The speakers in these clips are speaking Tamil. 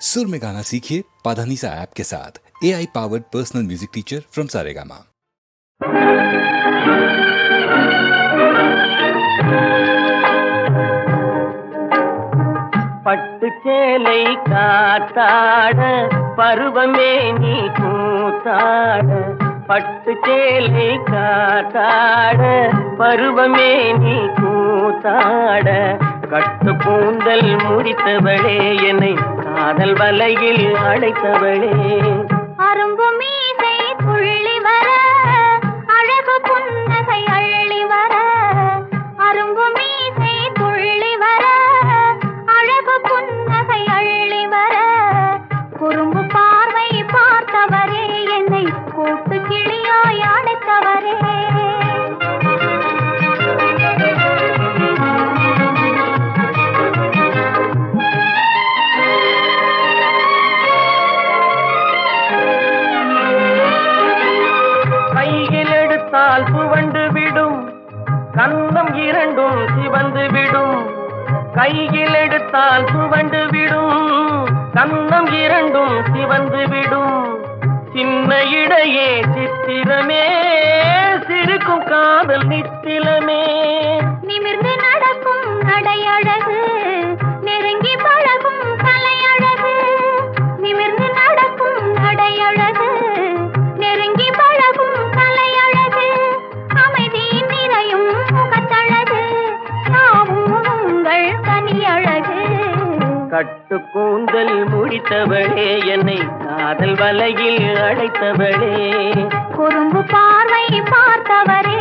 सुर में गाना सीखिए पाधानीसा ऐप के साथ A I powered personal music teacher from Saregama பட்டு சேலை காத்தாட பருவமே நீ கூத்தாட பட்டு சேலை காத்தாட பருவமே நீ கூத்தாட கட்டு கூந்தல் முடித்தவளே என்னை காதல் வலையில் அழைத்தவளே. அரும்புமே கையில் புவண்டு விடும். கந்தம் இரண்டும் சிவந்து விடும். கையில் எடுத்தால் சுவண்டு விடும். கந்தம் இரண்டும் சிவந்து விடும். சின்ன இடையே சித்திரமே. சிரிக்கும் காதல் நித்திலமே கட்டு கூந்தல் முடித்தவளே என்னை காதல் வலையில் அழைத்தவளே குறும்பு பார்வை பார்த்தவரே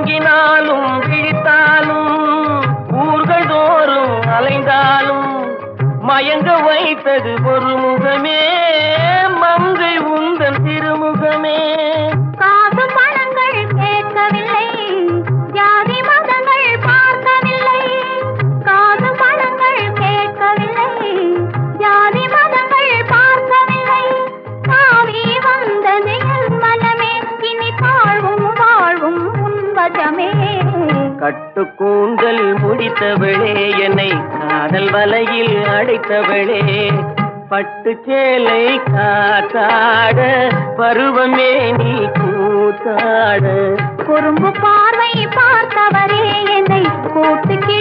உறங்கினாலும் விழித்தாலும் ஊர்கள் தோறும் அலைந்தாலும் மயங்க வைத்தது ஒரு முகமே மங்கை உந்தன் திருமுகமே. சகஜமே கட்டு கூந்தல் முடித்தவளே என்னை காதல் வலையில் அடைத்தவளே. பட்டு சேலை காத்தாட பருவமே நீ கூத்தாட. குறும்பு பார்வை பார்த்தவரே என்னை கூட்டுக்கே